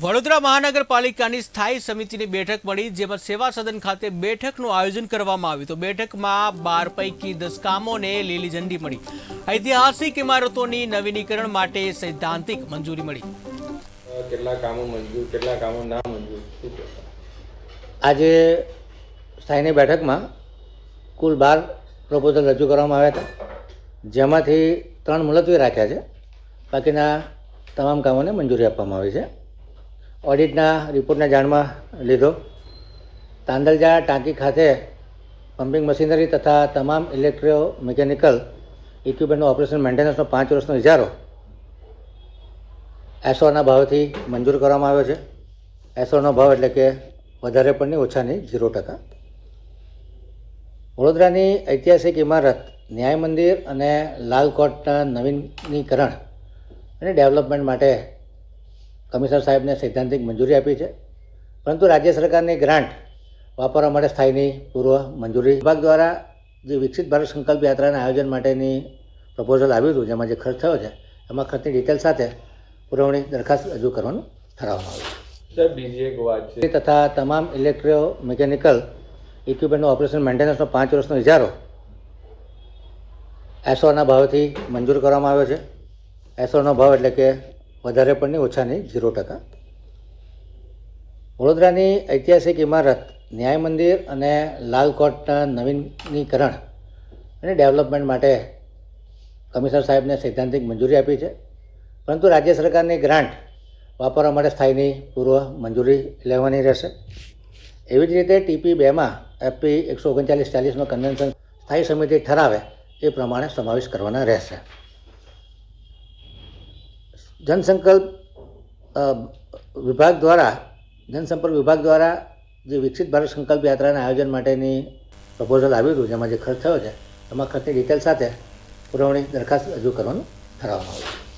વડોદરા મહાનગરપાલિકાની સ્થાયી સમિતિની બેઠક મળી જેમાં સેવા સદન ખાતે બેઠકનું આયોજન કરવામાં આવ્યું. તો બેઠકમાં બાર પૈકી દસ કામોને લીલી ઝંડી મળી. ઐતિહાસિક ઇમારતોની નવીનીકરણ માટે સૈદ્ધાંતિક મંજૂરી મળી. કેટલા કામો મંજૂર કેટલા કામો ના મંજૂર? આજે સ્થાયીની બેઠકમાં કુલ બાર પ્રપોઝલ રજૂ કરવામાં આવ્યા હતા. જેમાંથી ત્રણ મુલતવી રાખ્યા છે. બાકીના તમામ કામોને મંજૂરી આપવામાં આવી છે. ઓડિટના રિપોર્ટને જાણમાં લીધો. તાંદલજા ટાંકી ખાતે પમ્પિંગ મશીનરી તથા તમામ ઇલેક્ટ્રો મિકેનિકલ ઇક્વિપમેન્ટનું ઓપરેશન મેન્ટેનન્સનો પાંચ વર્ષનો ઇજારો એસોના ભાવથી મંજૂર કરવામાં આવ્યો છે. એસોનો ભાવ એટલે કે વધારે પણ નહીં, ઓછા નહીં, ઝીરો ટકા. વડોદરાની ઐતિહાસિક ઇમારત, ન્યાય મંદિર અને લાલ કોટના નવીનીકરણ અને ડેવલપમેન્ટ માટે કમિશનર સાહેબને સૈદ્ધાંતિક મંજૂરી આપી છે. પરંતુ રાજ્ય સરકારની ગ્રાન્ટ વાપરવા માટે સ્થાયીની પૂર્વ મંજૂરી વિભાગ દ્વારા જે વિકસિત ભારત સંકલ્પ યાત્રાના આયોજન માટેની પ્રપોઝલ આવ્યું હતું જેમાં જે ખર્ચ થયો છે એમાં ખર્ચની ડિટેલ સાથે પુરવણી દરખાસ્ત રજૂ કરવાનું ઠરાવવામાં આવ્યું છે. બીજી એક વાત છે. તથા તમામ ઇલેક્ટ્રો મિકેનિકલ ઇક્વિપમેન્ટનું ઓપરેશન મેન્ટેનન્સનો પાંચ વર્ષનો ઇજારો એસોના ભાવથી મંજૂર કરવામાં આવ્યો છે. એસઓનો ભાવ એટલે કે વધારે પણ નહીં, ઓછા નહીં, ઝીરો ટકા. વડોદરાની ઐતિહાસિક ઇમારત, ન્યાય મંદિર અને લાલ કોટના નવીનીકરણ અને ડેવલપમેન્ટ માટે કમિશનર સાહેબને સૈદ્ધાંતિક મંજૂરી આપી છે. પરંતુ રાજ્ય સરકારની ગ્રાન્ટ વાપરવા માટે સ્થાયીની પૂર્વ મંજૂરી લેવાની રહેશે. એવી જ રીતે ટીપી બેમાં એફપી એકસો ઓગણચાલીસ ચાલીસનો કન્વેન્શન સ્થાયી સમિતિ ઠરાવે એ પ્રમાણે સમાવેશ કરવાના રહેશે. જનસંકલ્પ વિભાગ દ્વારા, જનસંપર્ક વિભાગ દ્વારા જે વિકસિત ભારત સંકલ્પ યાત્રાના આયોજન માટેની પ્રપોઝલ આવ્યું હતું, જેમાં જે ખર્ચ થયો છે, એમાં ખર્ચની ડિટેલ સાથે પુરવણી દરખાસ્ત રજૂ કરવાનું ઠરાવવામાં આવ્યું છે.